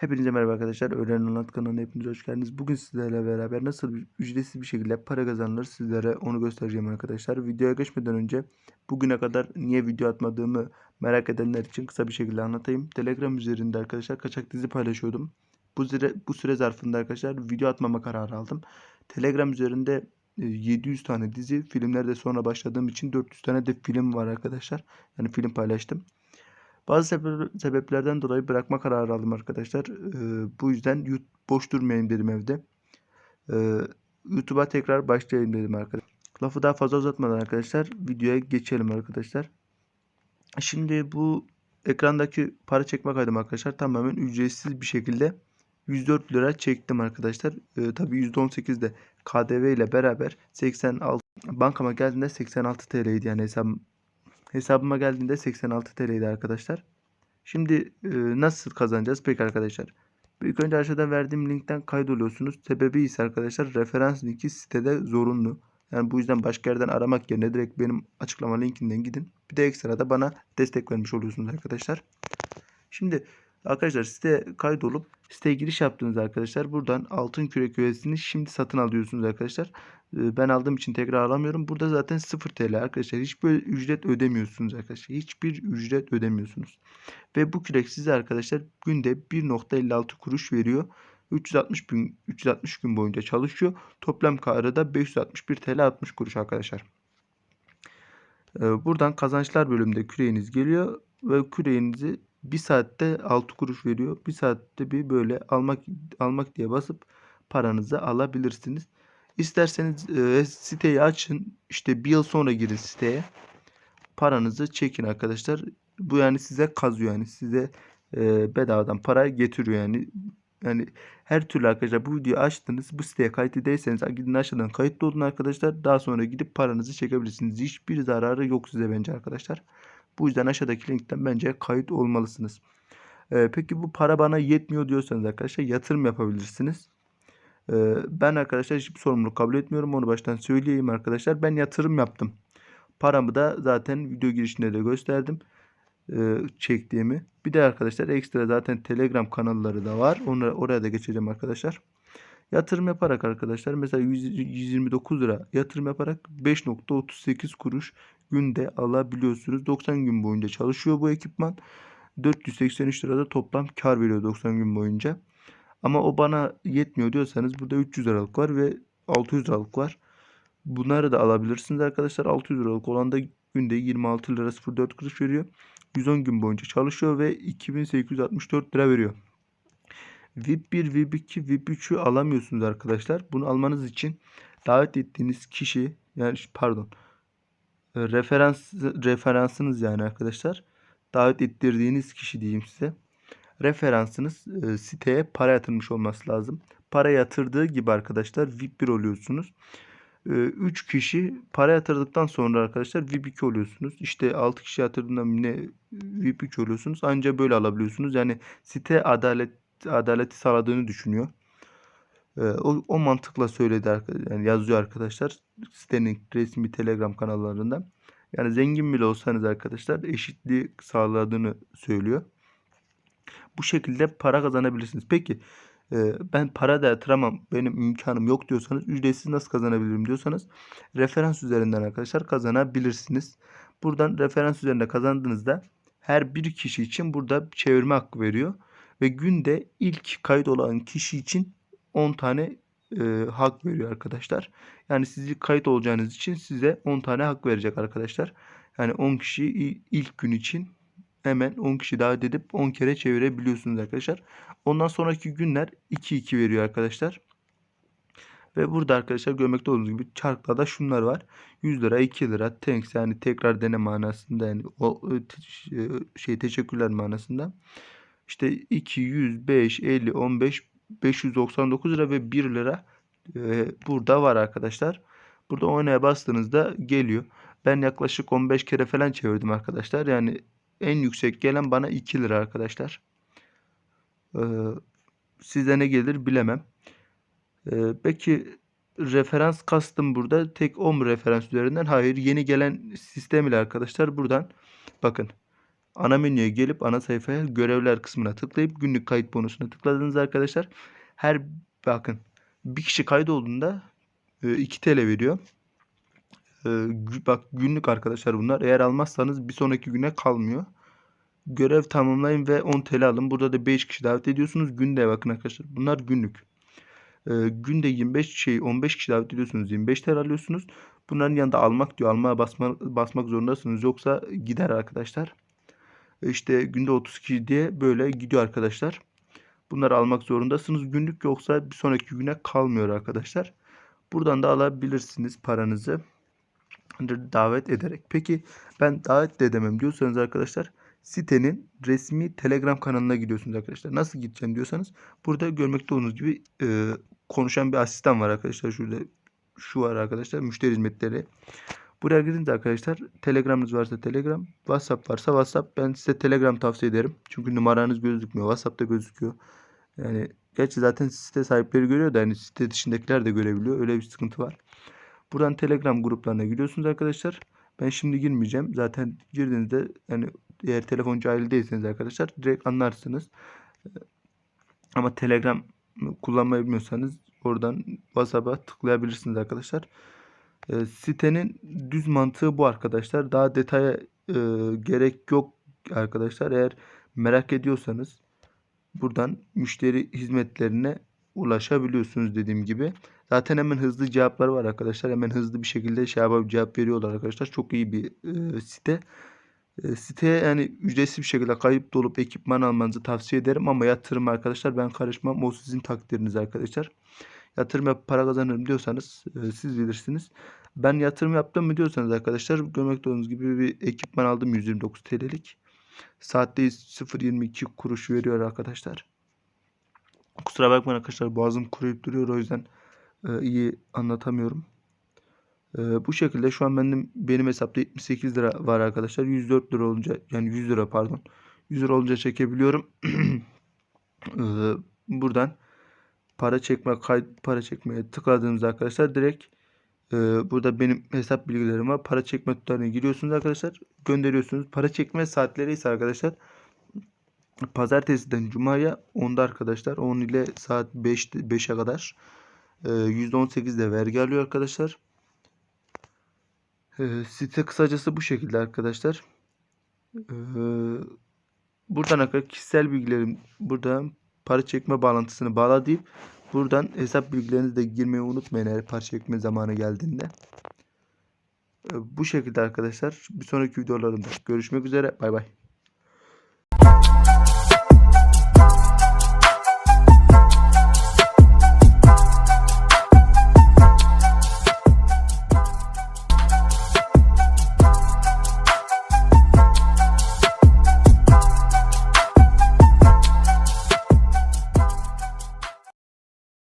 Hepinize merhaba arkadaşlar. Öğrenen Anlat kanalına hepiniz hoş geldiniz. Bugün sizlerle beraber nasıl bir- ücretsiz bir şekilde para kazanılır sizlere onu göstereceğim arkadaşlar. Videoya geçmeden önce bugüne kadar niye video atmadığımı merak edenler için kısa bir şekilde anlatayım. Telegram üzerinde arkadaşlar kaçak dizi paylaşıyordum. Bu süre, bu süre zarfında arkadaşlar video atmama kararı aldım. Telegram üzerinde e, 700 tane dizi, filmlerde sonra başladığım için 400 tane de film var arkadaşlar. Yani film paylaştım. Bazı sebe- sebeplerden dolayı bırakma kararı aldım arkadaşlar. Ee, bu yüzden boş durmayayım dedim evde. Ee, YouTube'a tekrar başlayayım dedim arkadaşlar. Lafı daha fazla uzatmadan arkadaşlar videoya geçelim arkadaşlar. Şimdi bu ekrandaki para çekme kaydım arkadaşlar tamamen ücretsiz bir şekilde 104 lira çektim arkadaşlar. Ee, tabii %18 de KDV ile beraber 86 bankama geldiğinde 86 TL'ydi yani hesabım Hesabıma geldiğinde 86 TL'ydi arkadaşlar. Şimdi e, nasıl kazanacağız peki arkadaşlar? İlk önce aşağıda verdiğim linkten kaydoluyorsunuz. Sebebi ise arkadaşlar referans linki sitede zorunlu. Yani bu yüzden başka yerden aramak yerine direkt benim açıklama linkinden gidin. Bir de ekstra da bana destek vermiş oluyorsunuz arkadaşlar. Şimdi arkadaşlar site kaydolup siteye giriş yaptığınız arkadaşlar buradan altın kürek üyesini şimdi satın alıyorsunuz arkadaşlar. Ee, Ben aldığım için tekrar alamıyorum. Burada zaten 0 TL arkadaşlar. Hiçbir ücret ödemiyorsunuz arkadaşlar. Hiçbir ücret ödemiyorsunuz. Ve bu kürek size arkadaşlar günde 1.56 kuruş veriyor. 360 gün 360 gün boyunca çalışıyor. Toplam karı da 561 TL 60 kuruş arkadaşlar. Ee, Buradan kazançlar bölümünde küreğiniz geliyor ve küreğinizi bir saatte 6 kuruş veriyor. Bir saatte bir böyle almak almak diye basıp paranızı alabilirsiniz. İsterseniz e, siteyi açın. İşte bir yıl sonra girin siteye. Paranızı çekin arkadaşlar. Bu yani size kazıyor yani size e, bedavadan para getiriyor yani. Yani her türlü arkadaşlar bu videoyu açtınız. Bu siteye kayıtlı değilseniz gidin aşağıdan kayıtlı olun arkadaşlar. Daha sonra gidip paranızı çekebilirsiniz. Hiçbir zararı yok size bence arkadaşlar. Bu yüzden aşağıdaki linkten bence kayıt olmalısınız. Ee, peki bu para bana yetmiyor diyorsanız arkadaşlar yatırım yapabilirsiniz. Ee, ben arkadaşlar hiçbir sorumluluk kabul etmiyorum. Onu baştan söyleyeyim arkadaşlar. Ben yatırım yaptım. Paramı da zaten video girişinde de gösterdim. Ee, çektiğimi. Bir de arkadaşlar ekstra zaten Telegram kanalları da var. Onları, oraya da geçeceğim arkadaşlar. Yatırım yaparak arkadaşlar mesela 100 129 lira yatırım yaparak 5.38 kuruş günde alabiliyorsunuz. 90 gün boyunca çalışıyor bu ekipman. 483 lirada toplam kar veriyor 90 gün boyunca. Ama o bana yetmiyor diyorsanız burada 300 liralık var ve 600 liralık var. Bunları da alabilirsiniz arkadaşlar. 600 liralık olan da günde 26 lira 04 kuruş veriyor. 110 gün boyunca çalışıyor ve 2864 lira veriyor. VIP 1, VIP 2, VIP 3'ü alamıyorsunuz arkadaşlar. Bunu almanız için davet ettiğiniz kişi yani pardon e, referans referansınız yani arkadaşlar. Davet ettirdiğiniz kişi diyeyim size. Referansınız e, siteye para yatırmış olması lazım. Para yatırdığı gibi arkadaşlar VIP 1 oluyorsunuz. 3 kişi para yatırdıktan sonra arkadaşlar VIP 2 oluyorsunuz. İşte 6 kişi yatırdığında yine VIP 3 oluyorsunuz. Ancak böyle alabiliyorsunuz. Yani site adalet adaleti sağladığını düşünüyor. Ee, o, o mantıkla söyledi. Yani yazıyor arkadaşlar. Sitenin resmi Telegram kanallarında. Yani zengin bile olsanız arkadaşlar eşitliği sağladığını söylüyor. Bu şekilde para kazanabilirsiniz. Peki e, ben para da yatıramam benim imkanım yok diyorsanız ücretsiz nasıl kazanabilirim diyorsanız referans üzerinden arkadaşlar kazanabilirsiniz. Buradan referans üzerinde kazandığınızda her bir kişi için burada çevirme hakkı veriyor. Ve günde ilk kayıt olan kişi için 10 tane e, hak veriyor arkadaşlar. Yani sizi kayıt olacağınız için size 10 tane hak verecek arkadaşlar. Yani 10 kişi ilk gün için hemen 10 kişi davet edip 10 kere çevirebiliyorsunuz arkadaşlar. Ondan sonraki günler 2-2 veriyor arkadaşlar. Ve burada arkadaşlar görmekte olduğunuz gibi çarklarda şunlar var. 100 lira, 2 lira, thanks yani tekrar dene manasında yani o e, e, şey teşekkürler manasında. İşte 2, 100, 5, 50, 15, 599 lira ve 1 lira e, burada var arkadaşlar. Burada oynaya bastığınızda geliyor. Ben yaklaşık 15 kere falan çevirdim arkadaşlar. Yani en yüksek gelen bana 2 lira arkadaşlar. Ee, size ne gelir bilemem. Ee, peki referans kastım burada tek 10 referans üzerinden. Hayır yeni gelen sistem ile arkadaşlar buradan bakın ana menüye gelip ana sayfaya görevler kısmına tıklayıp günlük kayıt bonusuna tıkladınız arkadaşlar. Her bakın bir kişi kaydolduğunda e, 2 TL veriyor. E, bak günlük arkadaşlar bunlar. Eğer almazsanız bir sonraki güne kalmıyor. Görev tamamlayın ve 10 TL alın. Burada da 5 kişi davet ediyorsunuz. Günde bakın arkadaşlar. Bunlar günlük. E, günde 25 şey 15 kişi davet ediyorsunuz. 25 TL alıyorsunuz. Bunların yanında almak diyor. Almaya basma, basmak zorundasınız. Yoksa gider arkadaşlar. İşte günde 30 kişi diye böyle gidiyor arkadaşlar. Bunları almak zorundasınız. Günlük yoksa bir sonraki güne kalmıyor arkadaşlar. Buradan da alabilirsiniz paranızı davet ederek. Peki ben davet de edemem diyorsanız arkadaşlar sitenin resmi Telegram kanalına gidiyorsunuz arkadaşlar. Nasıl gideceğim diyorsanız burada görmekte olduğunuz gibi e, konuşan bir asistan var arkadaşlar. Şurada şu var arkadaşlar müşteri hizmetleri. Buraya girince arkadaşlar Telegram'ınız varsa Telegram, WhatsApp varsa WhatsApp. Ben size Telegram tavsiye ederim. Çünkü numaranız gözükmüyor. WhatsApp'ta gözüküyor. Yani gerçi zaten site sahipleri görüyor da yani site dışındakiler de görebiliyor. Öyle bir sıkıntı var. Buradan Telegram gruplarına giriyorsunuz arkadaşlar. Ben şimdi girmeyeceğim. Zaten girdiğinizde yani eğer telefoncu aile değilseniz arkadaşlar direkt anlarsınız. Ama Telegram kullanmayı bilmiyorsanız oradan WhatsApp'a tıklayabilirsiniz arkadaşlar. E, sitenin düz mantığı bu arkadaşlar. Daha detaya e, gerek yok arkadaşlar. Eğer merak ediyorsanız buradan müşteri hizmetlerine ulaşabiliyorsunuz dediğim gibi. Zaten hemen hızlı cevaplar var arkadaşlar. Hemen hızlı bir şekilde şey yapıp cevap veriyorlar arkadaşlar. Çok iyi bir e, site. E, siteye yani ücretsiz bir şekilde kayıp dolup ekipman almanızı tavsiye ederim ama yatırım arkadaşlar ben karışmam. O sizin takdiriniz arkadaşlar. Yatırım yapıp para kazanırım diyorsanız e, siz bilirsiniz. Ben yatırım yaptım mı diyorsanız arkadaşlar görmekte olduğunuz gibi bir ekipman aldım 129 TL'lik. Saatte 0.22 kuruş veriyor arkadaşlar. Kusura bakmayın arkadaşlar boğazım kuruyup duruyor o yüzden e, iyi anlatamıyorum. E, bu şekilde şu an benim benim hesapta 78 lira var arkadaşlar. 104 lira olunca yani 100 lira pardon. 100 lira olunca çekebiliyorum. e, buradan para çekme kayıt para çekmeye tıkladığımızda arkadaşlar direkt e, burada benim hesap bilgilerim var. Para çekme tutarına giriyorsunuz arkadaşlar. Gönderiyorsunuz. Para çekme saatleri ise arkadaşlar pazartesiden cumaya 10'da arkadaşlar 10 ile saat 5 5'e kadar e, %18 de vergi alıyor arkadaşlar. E, site kısacası bu şekilde arkadaşlar. E, buradan arkadaşlar kişisel bilgilerim buradan para çekme bağlantısını bağla deyip buradan hesap bilgilerinizi de girmeyi unutmayın eğer para çekme zamanı geldiğinde. E, bu şekilde arkadaşlar. Bir sonraki videolarımda görüşmek üzere. Bay bay.